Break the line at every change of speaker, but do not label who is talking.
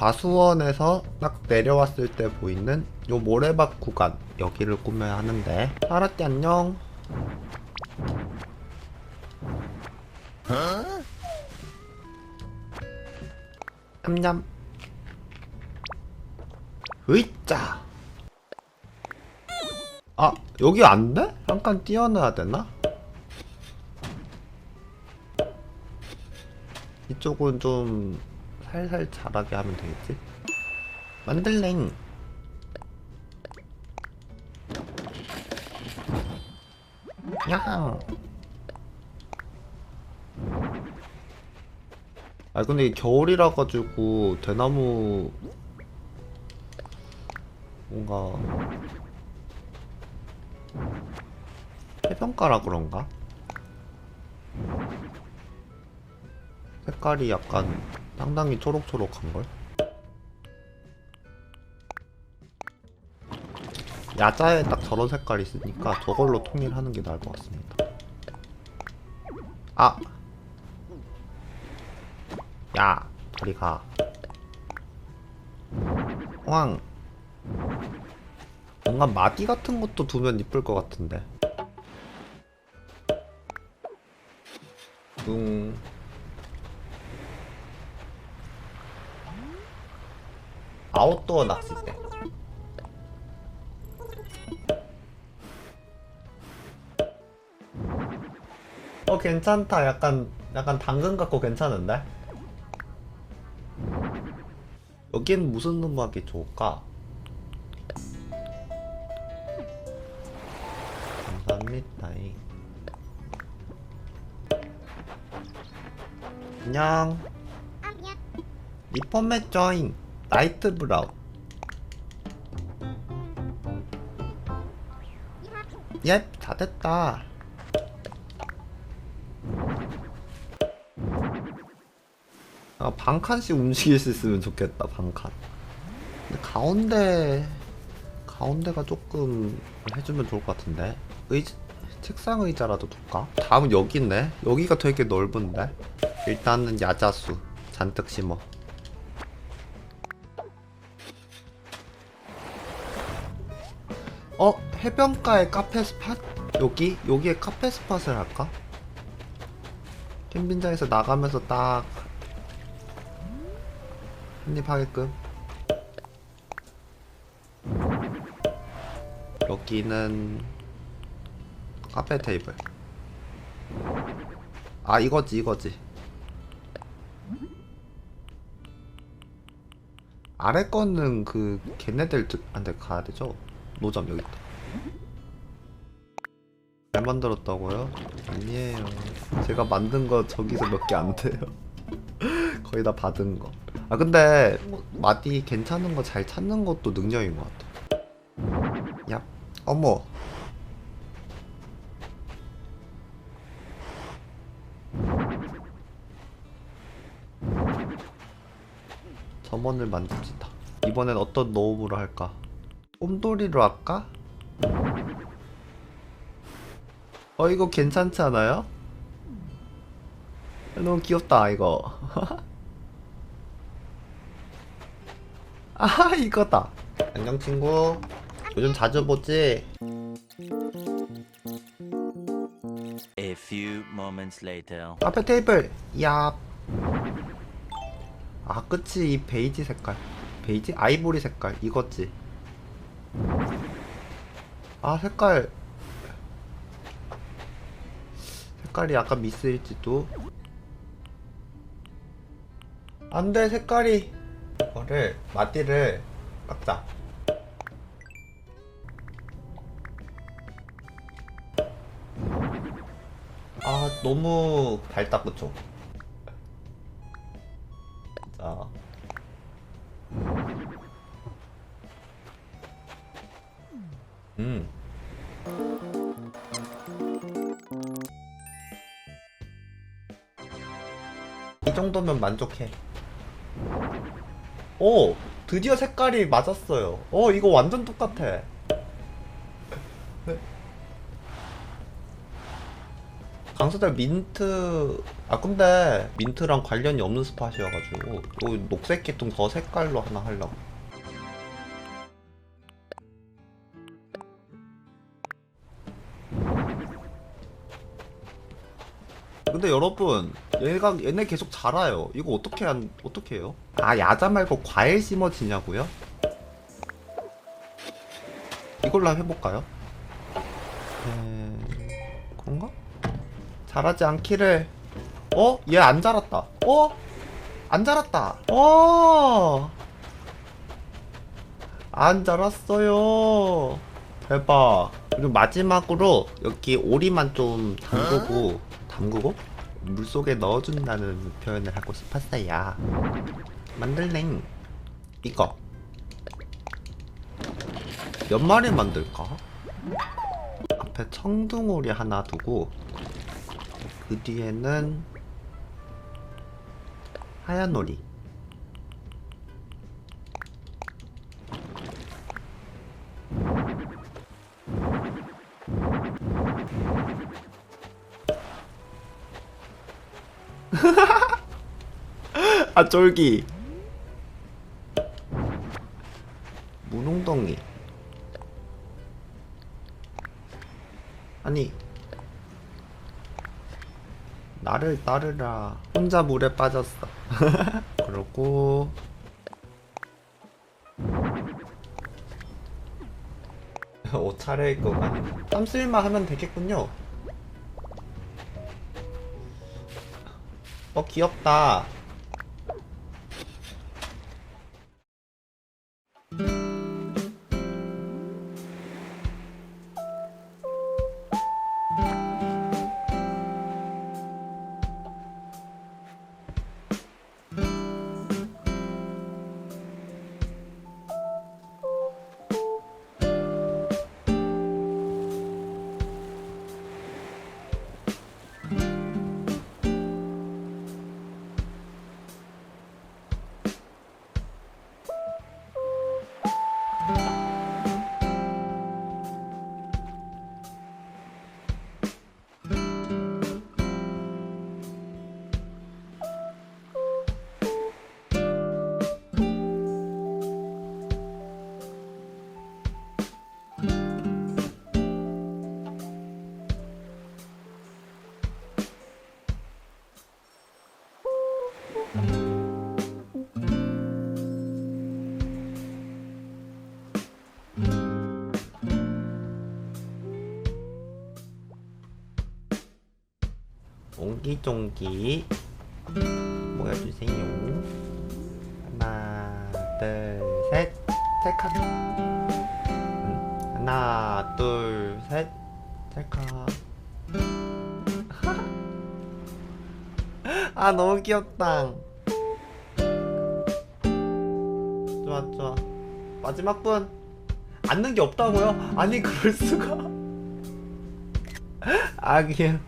과수원에서 딱 내려왔을 때 보이는 요 모래밭 구간 여기를 꾸며야 하는데 사라띠 안녕 냠냠 으이짜 아 여기 안 돼? 잠깐 띄어넣어야 되나? 이쪽은 좀 살살 자라게 하면 되겠지? 만들랭 야항 아 근데 이 겨울이라 가지고 대나무 뭔가 해변가라 그런가? 색깔이 약간 상당히 초록초록한걸? 야자에 딱 저런 색깔이 있으니까 저걸로 통일하는 게 나을 것 같습니다. 아! 야! 저리 가. 황! 뭔가 마디 같은 것도 두면 이쁠 것 같은데. 둥. 아웃도어 낚싯대. 어 괜찮다. 약간 약간 당근 같고 괜찮은데? 여긴 무슨 음악이 좋을까? 감사합니다. 안녕. 리퍼 맷 조인 나이트 브라운 예, 다 됐다. 아, 반 칸씩 움직일 수 있으면 좋겠다, 반 칸. 근데 가운데, 가운데가 조금 해주면 좋을 것 같은데. 의, 책상 의자라도 둘까? 다음 여기 있네. 여기가 되게 넓은데. 일단은 야자수 잔뜩 심어. 어? 해변가에 카페 스팟? 여기? 여기에 카페 스팟을 할까? 캠핑장에서 나가면서 딱 한입 하게끔 여기는 카페 테이블 아 이거지 이거지 아래 거는 그 걔네들 한테 가야 되죠? 노점 여기 있다. 잘 만들었다고요? 아니에요. 제가 만든 거 저기서 몇 개 안 돼요. 거의 다 받은 거. 아 근데 뭐, 마디 괜찮은 거 잘 찾는 것도 능력인 것 같아. 야, 어머. 점원을 만듭시다. 이번엔 어떤 노움으로 할까? 꼼돌이로 할까? 어 이거 괜찮지 않아요? 너무 귀엽다 이거 아 이거다 안녕 친구 요즘 자주 보지?
A few moments later.
카페 테이블 야. 아 그치 이 베이지 색깔 베이지 아이보리 색깔 이거지 아 색깔. 색깔이 약간 미스일지도 안돼 색깔이. 이거를 마디를 깎자. 아 너무 밝다 그쵸 이 정도면 만족해. 오, 드디어 색깔이 맞았어요. 어, 이거 완전 똑같아. 강수달 민트 아 근데 민트랑 관련이 없는 스팟이어가지고 요 녹색 계통 더 색깔로 하나 하려고 근데 여러분 얘가 얘네 계속 자라요 이거 어떻게 한 어떻게 해요? 아 야자 말고 과일 심어지냐고요? 이걸로 해볼까요? 에... 그런가? 자라지 않기를 어? 얘 안 자랐다 어? 안 자랐다 어? 안 자랐어요 대박 그리고 마지막으로 여기 오리만 좀 담그고 담그고 물속에 넣어준다는 표현을 하고 싶었어요. 만들랭. 이거. 몇 마리 만들까? 앞에 청둥오리 하나 두고 그 뒤에는 하얀 오리 아 쫄기. 문홍덩이. 아니 나를 따르라. 혼자 물에 빠졌어. 그러고. 옷 차려입고 가는 땀쓸만 하면 되겠군요. 어 귀엽다 옹기종기 모여주세요. 하나 둘셋. 찰칵 음, 하나 둘셋. 찰칵 아 너무 귀엽다. 좋아 좋아. 마지막 분. 앉는 게 없다고요? 아니 그럴 수가. 아 그냥